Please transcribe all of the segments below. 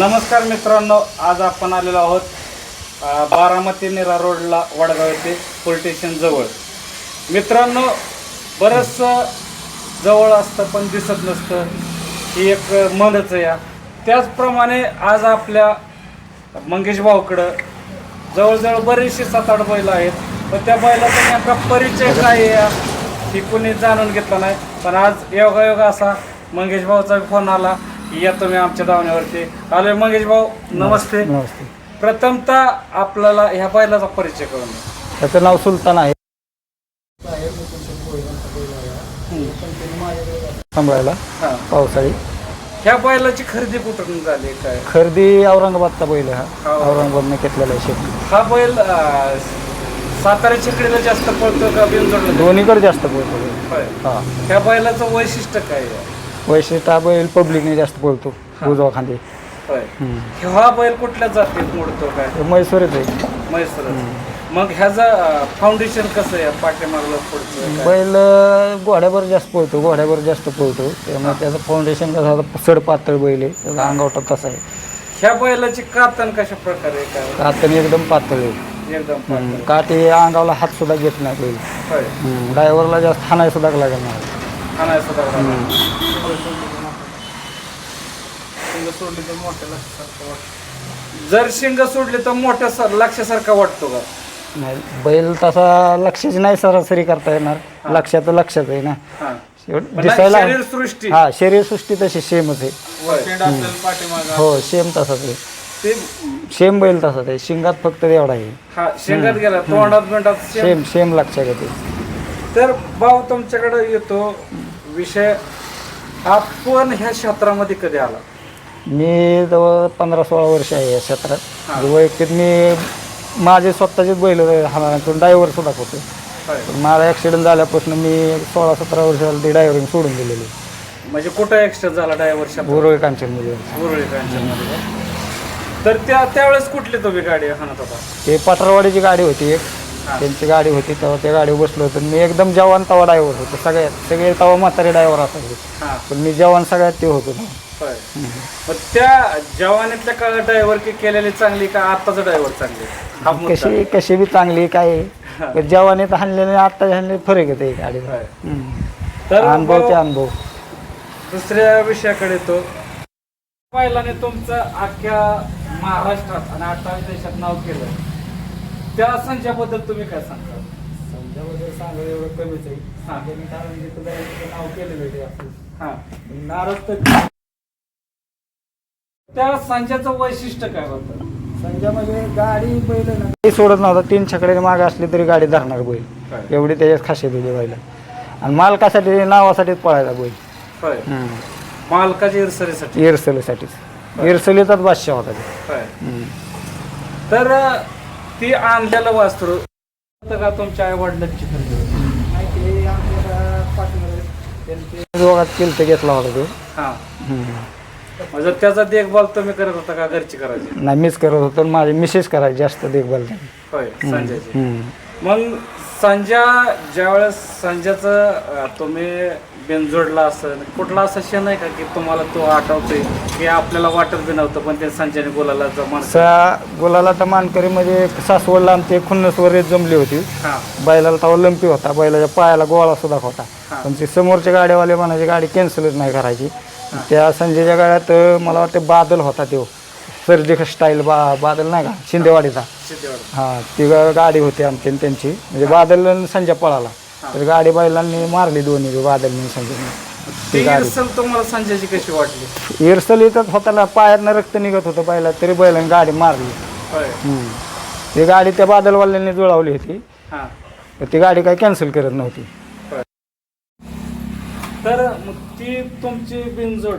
नमस्कार मित्रांनो आज आपण आलेलो आहोत बारामती निरा रोडला वडगाव येथे पोलीस जवळ. मित्रांनो बरंचसं जवळ असतं पण दिसत नसतं ही एक मनच या. त्याचप्रमाणे आज आपल्या मंगेश भाऊकडं जवळजवळ बरेचसे सात आठ बैल आहेत पण त्या बैलाचा नेमका परिचय काय आहे ही कुणी जाणून घेतला नाही. पण आज योगायोग असा मंगेश भाऊचा फोन आला. की या तुम्ही आमच्या धावण्यावरती. आलोय मंगेश भाऊ नमस्ते. नमस्ते. प्रथमतः आपल्याला ह्या बैलाचा परिचय करून द्या. त्याचं नाव सुलतान आहे. सांभाळायला. हा. पावसाळी. ह्या बैलाची खरेदी कुठून झाली काय? खरेदी औरंगाबादचा बैल आहे हा. हो. औरंगाबादने घेतलेला आहे शेत. हा बैल अं, सातारा चिकडीला जास्त पळतो का बिनजोडला? दोन्हीकडे जास्त बैल होय. हा. ह्या बैलाचं वैशिष्ट्य काय आहे? वैशिष्ट्य बैल पब्लिकने जास्त पळतो उजवा खांदे होय. हा बैल कुठल्या जातीत मोडतो काय? म्हैसूरच आहे. म्हैसूर मग ह्याचं फाउंडेशन कसं आहे? पाठीमागलं पुढचं काय? बैल अं, घोड्यावर जास्त पळतो घोड्यावर जास्त पळतो. त्यामुळे त्याचं फाउंडेशन कसं आता सड पातळ बैल आहे. त्याचा अंगावटा तसा आहे? ह्या बैलाची कातण कशा प्रकारे आहे? काय? कातणी एकदम पातळ आहे. एकदम हम्म. काठी अंगावला हात सुद्धा घेत नाही बैल. होय. ड्रायव्हरला जास्त हाणाय सुद्धा लागत नाही हाणाय सुद्धा लागला. शिंग सोडली तर मोठ्या लक्षासारखं वाटतं. जर शिंग सोडली तर मोठ्या स- लक्षासारखा वाटतो का? नाही बैल तसा लक्षाची नाही सरासरी करता येणार. लक्षात लक्षात आहे ना. हा. पण दिसायला शरीर सृष्टी. हा शरीर सृष्टी तशी सेमच आहे. हो सेम तसाच आहे. ते सेम बैल तसाच आहे. शिंगात फक्त एवढा आहे. हा शेंगात गेला तोंडात सेम सेम लक्षात येते. तर भाऊ तुमच्याकडे येतो विषय आपण ह्या क्षेत्रामध्ये कधी आला मी जवळ पंधरा सोळा वर्ष आहे या क्षेत्रात. म्हणजे वैयक्तिक मी माझे स्वतःचेच बैल हाणातून ड्रायव्हर सुद्धा होतो. पण मला ॲक्सिडेंट झाल्यापासून मी सोळा सतरा वर्ष झालं ते ड्रायव्हरिंग सोडून दिलेली म्हणजे कुठं एक्स्ट्रा झाला ड्रायव्हर बोरोळी कांचनमध्ये उरुळी कांचनमध्ये. तर त्या त्यावेळेस कुठली तुम्ही गाडी हाणत होता ते पटरवाडीची गाडी होती एक. त्यांची गाडी होती तेव्हा त्या गाडीवर बसलो होतो. मी एकदम जवान तवा ड्रायव्हर होतो. सगळ्यात सगळे तवा म्हातारे ड्रायव्हर असायचे. हा. पण मी जवान सगळ्यात ते होतो. ना होय मग त्या जवानीतल्या काळात ड्रायव्हर की केलेली चांगली का आत्ताचं ड्रायव्हर चांगली? हा मुद्दा. कशी कशी बी चांगली काय. पण जवानीत हाणलेले आता हाणले फरक येते गाडीचा. होय. हम्म. तर अनुभव ते अनुभव. दुसऱ्या विषयाकडे तो पहिल्याने तुमचं अख्ख्या महाराष्ट्रात आणि अठ्ठावीस देशात नाव केलं. त्या संचाबद्दल तुम्ही काय सांगता? सांगा एवढं कमीच आहे. हा. त्यांनी नाव केलेलं आहे ते आपलं. हा. नाराज तर त्या संचाचं वैशिष्ट्य काय होतं? संजय म्हणजे गाडी बैल ना काही सोडत नव्हता. तीन छकड्याने मागे असली तरी गाडी धरणार बैल. एवढी त्याच्यात खासियत होती बैल आणि मालकासाठी नावासाठीच पळायचा बैल. होय. मालकाच्या इरसरीसाठी इरसलीसाठीच. इरसलीचाच बादशाह होता ते. होय. हम्म. तर ती आणलेलं वास्त्र का तुमच्या आई वडिलांची खरेदी किलत घेतला होता तो हा. म्हणजे त्याचा देखभाल तुम्ही करत होता का घरची करायची नाही मीच करत होतो आणि माझी मिसेस करायची जास्त देखभाल. होय संजयची. मग संजय ज्यावेळेस संजयचं अं, तुम्ही बेनजोडला असेल कुठला असा क्षण आहे का की तुम्हाला तो आठवतोय? की आपल्याला वाटत बी नव्हतं पण ते संजयने बोलायला जमान सा गुलाला तर मानकरी म्हणजे सासवडला आमची खुन्नसवर रेत जमली होती. हा. बैलाला तवा लंपी होता बैलाच्या पायाला गोळा सुद्धा होता. पण ते समोरच्या गाड्यावाले म्हणायचे गाडी कॅन्सलच नाही करायची. त्या संजयच्या गाड्यात अं, मला वाटतं बादल होता तो. सर्जिकल स्टाईल बा बादल नाही का? शिंदेवाडीचा. हा ती गा- गाडी होती आमची आणि त्यांची. म्हणजे बादल आणि संजय पळाला. तर गाडी बैलांनी मारली दोन्ही बी, बादल आणि संजय. ती तुम्हाला संजयची कशी वाटली? इरसल येतात होताना पायातनं रक्त निघत होतं बैला तरी बैलांनी गाडी मारली. होय. हम्म. ती गाडी त्या बादलवाल्यांनी जुळवली होती. हा. तर ती गाडी काही कॅन्सल करत नव्हती. तर मग ती तुमची बिनजोड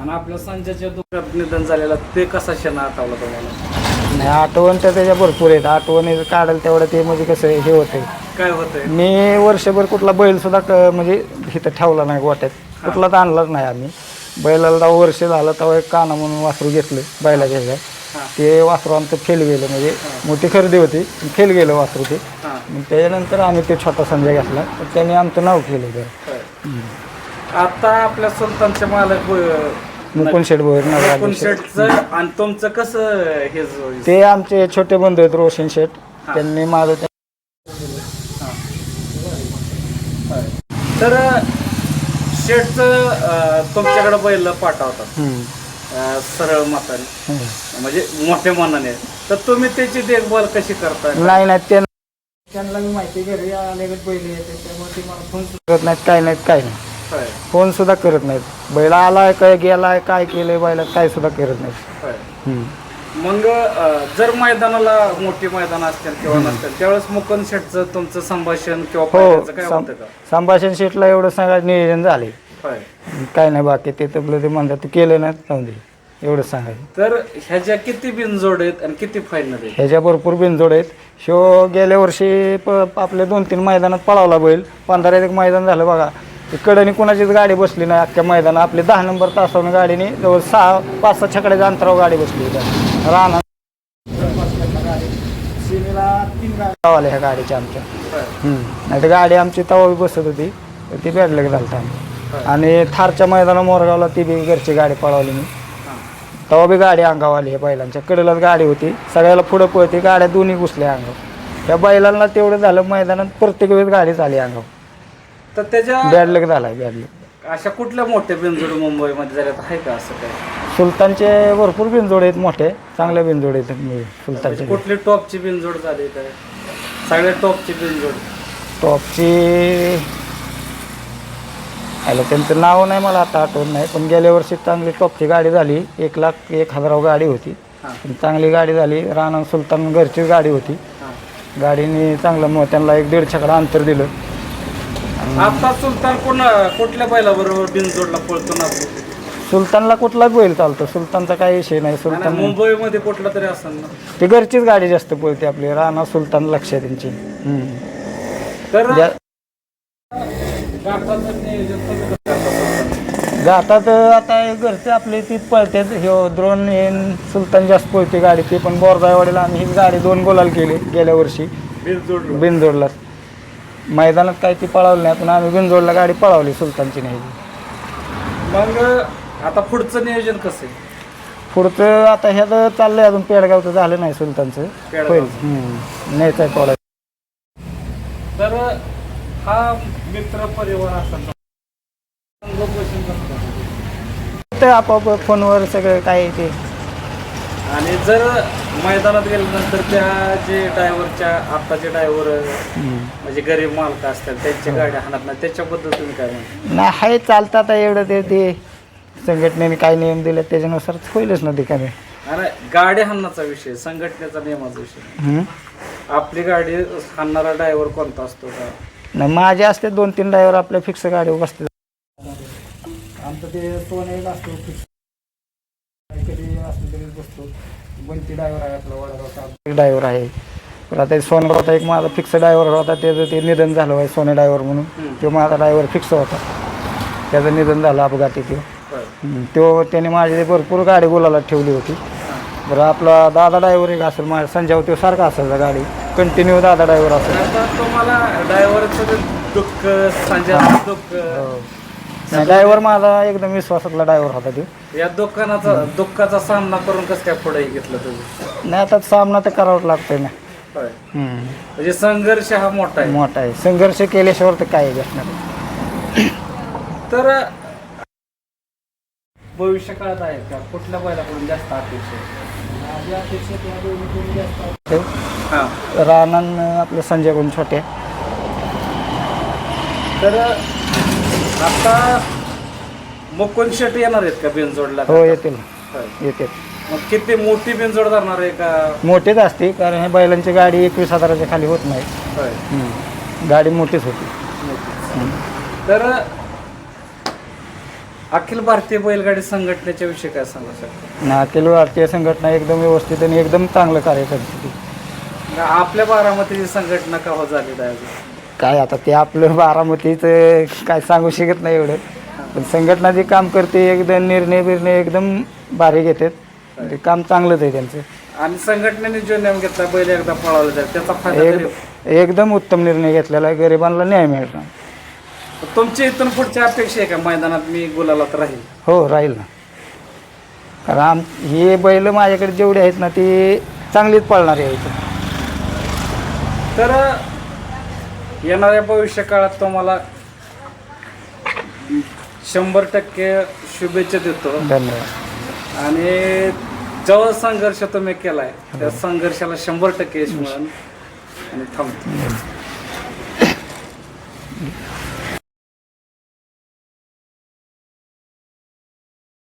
आणि आपल्या संजयच्या दुःखात निधन झालेलं ते कसा क्षण आठवला तुम्हाला? नाही आठवण तर त्याच्या भरपूर आहेत. आठवणी काढेल तेवढं ते म्हणजे कसं हे होतंय. काय होतंय? मी वर्षभर कुठला बैल सुद्धा क- म्हणजे इथं ठेवला नाही गोट्यात कुठलाच आणलाच नाही आम्ही. बैलाला दहा वर्ष झालं तेव्हा एक काना म्हणून वासरू घेतलं बैलाच्या ह्याच्यात हा. ते वासरू आमचं फेल गेलं म्हणजे मोठी खरेदी होती. फेल गेलं वासरू ते. हा. मग त्याच्यानंतर आम्ही ते छोटा संजय घेतला. तर त्याने आमचं नाव केलं तर. आता आपल्या सुलतानचे मालक अं, मुकुंद शेठ भोईर नगराध्यक्ष कोणशेटचं आणि तुमचं कसं हे जो- ते आमचे छोटे बंधू आहेत रोशन शेठ. त्यांनी माझं तर शेटचं अं, तुमच्याकडे बैल पाठवतात हम्म. अं, सरळ माताने. हम्म. म्हणजे मोठ्या मनाने. तर तुम्ही त्याची देखभाल कशी करता नाही नाही त्यांना त्यांना मी माहिती घरी पहिले येते त्यामुळे ते मला फोन करत नाहीत काय नाहीत काय नाही. फोन सुद्धा करत नाहीत. बैल आलाय काय गेलाय काय केलंय बैला काय सुद्धा करत नाहीत. होय. हम्म. मग अं, जर मैदानाला मोठी मैदान असतील किंवा नसतील त्यावेळेस मुकुंद शेटचं तुमचं संभाषण किंवा हो पायऱ्याचं काय सं- होतं का? संभाषण शेटला एवढं सांगा नियोजन झाले. होय. काय नाही बाकी ते तबलं ते म्हणतात ते केलं नाही जाऊन दे. एवढं सांगायचं तर ह्याच्या किती बिनजोड आहेत आणि किती फायनल आहेत? ह्याच्या भरपूर बिनजोड आहेत शो गेल्या वर्षी प आपल्या दोन तीन मैदानात पळावला बैल. पंधरा एक मैदान झालं बघा. कडनी कुणाचीच गाडी बसली नाही अख्ख्या मैदानात. आपली दहा नंबर तासावरून गाडीने जवळ सहा पाच सहा छकड्याच्या अंतरावर गाडी बसली होती राहणार ह्या गाडीच्या आमच्या. नाही तर गाडी आमची तवा बसत होती. ती बॅडलक झालता आम्ही. आणि थारच्या मैदाना मोरगावला ती बी घरची गाडी पळवली मी. हां. तेव्हा बी गाडी अंगावर आली ह्या बैलांच्या. कडेलाच गाडी होती. सगळ्याला पुढं पळते गाड्या दोन्ही घुसल्या अंगावर. त्या बैलांना तेवढं झालं मैदानात प्रत्येक वेळेस गाडी झाली अंगावर. तर त्याच्या बॅडलक झाला बॅडलक अशा कुठल्या मोठ्या बिनजोड मुंबईमध्ये झाल्यात? आहे का असं काय सुलतानचे भरपूर बिनजोड आहेत मोठे चांगले बिनजोड आहेत मी सुलतानचे कुठली टॉपची बिनजोड झाली काय सगळ्या टॉपची बिनजोड. टॉपची आलं त्यांचं नाव नाही मला आता आठवत नाही पण गेल्या वर्षी चांगली टॉपची गाडी झाली एक लाख एक हजारावर गाडी होती. हां. पण चांगली गाडी झाली राणा सुलतान घरचीच गाडी होती. हां. गाडीने चांगलं मग त्यांना एक दीड छकडा अंतर दिलं. आता सुलतान कोण कुठल्या बैलाबरोबर बिनजोडला पळतो ना? सुलतानला कुठलाच बैल चालतो? सुलतानचा काही विषय नाही. सुलतान मुंबईमध्ये कुठला तरी असेल ना. ती घरचीच गाडी जास्त पळते आपली. राणा सुलतान लक्ष आहे त्यांची. हम्म. तर ज्या- घाटाचं नियोजन तुम्ही कसं करता? घाटात आता हे घरचे आपले ती पळते ह्यो द्रोण हे सुलतान जास्त पळते गाडी ती पण बोरदायवाडीला आम्ही ही गाडी दोन गोलाल केली गेल्या वर्षी. बिनजोडला बिनजोडला मैदानात काही ती पळवली नाही पण आम्ही बिनजोडला गाडी पळवली सुलतानची नाही मग आता पुढचं नियोजन कसं आहे पुढचं आता ह्याचं चाललंय अजून पेडगावचं झालं नाही सुलतानचं पेडगावचं. होईल हम्म. न्यायचं आहे थोडं तर हा मित्र परिवार कसं? ते आपोआप फोनवर सगळं काय ते आणि जर मैदानात गेल्यानंतर त्या जे ड्रायव्हरच्या आत्ताचे ड्रायव्हर. म्हणजे गरीब मालक असतात त्यांच्या गाड्या हाणत नाही त्याच्याबद्दल तुम्ही काय म्हणता? नाही आहे चालतं आता एवढं ते ते संघटनेने काय नियम दिले त्याच्यानुसार होईलच ना ठिकाणी. आणि गाडी हाणण्याचा विषय संघटनेचा नियमाचा विषय. आपली गाडी हाणणारा ड्रायव्हर कोणता असतो का? नाही माझे असते दोन तीन ड्रायव्हर आपल्या फिक्स गाडीवर बसते आमचं ते सोने असतो फिक्स कधी असलं तरी बसतो. बंटी ड्रायव्हर आहे आपला वडागावचा ड्रायव्हर आहे. आता सोनगाव होता एक माझा फिक्स ड्रायव्हर होता त्याचं ते निधन झालं आहे सोने ड्रायव्हर म्हणून. तो माझा ड्रायव्हर फिक्स होता. त्याचं निधन झालं अपघाती तो तो त्याने माझी भरपूर गाडी बोलायला ठेवली होती. बरं आपला दादा ड्रायव्हर एक असेल माझ्या संजय तो सारखा असायचा गाडी. कंटिन्यू दादा ड्रायव्हर असेल. तुम्हाला दुःख दुःख. ड्रायव्हर माझा एकदम विश्वासातला ड्रायव्हर होता तो. या दुःखानाचा दुःखाचा सामना करून कसं काय पुढे घेतलं तुम्ही नाही आता सामना तर करावाच लागतोय ना. होय. हम्म. म्हणजे संघर्ष हा मोठा आहे. मोठा आहे. संघर्ष केल्याशिवाय तर काय भेटणार तर भविष्य काळात आहे का? कुठल्या बैलाकडून जास्त अपेक्षा आहे. हा. रानन आपलं संजय गुण छोटे तर आता शेट येणार आहेत का बिनजोडला हो येतील. येतील मग किती मोठी बिनजोड धरणार आहे का मोठेच असते कारण हे बैलांची गाडी एकवीस हजाराच्या खाली होत नाही होय हम्म. गाडी मोठीच होती. तर अखिल भारतीय बैलगाडी संघटनेच्या विषयी काय सांगू शकता ना अखिल भारतीय संघटना एकदम व्यवस्थित आणि एकदम चांगलं कार्य करते ती. आपल्या बारामतीची संघटना का हो झालेली आहे अजून? काय आता ते आपलं बारामतीचं काय सांगू शकत नाही एवढं. पण संघटना जे काम करते एकदम निर्णय बिर्णय एकदम भारी घेतात. ते काम चांगलंच आहे त्यांचं. आणि संघटनेने जो नियम घेतला बैल एकदा पळावला जाईल त्याचा फायदा तरी एक एकदम उत्तम निर्णय घेतलेला आहे गरिबांना न्याय मिळणार तुमची इथून पुढची अपेक्षा आहे का? मैदानात मी गुलालात राहील. हो राहील ना. कारण आम हे बैल माझ्याकडे जेवढे आहेत ना ते चांगलीच पळणारे आहेत. तर येणाऱ्या भविष्य काळात तुम्हाला शंभर टक्के शुभेच्छा देतो. धन्यवाद. आणि जवळ संघर्ष तुम्ही केलाय त्या संघर्षाला शंभर टक्के यश मिळेल. आणि थांबतो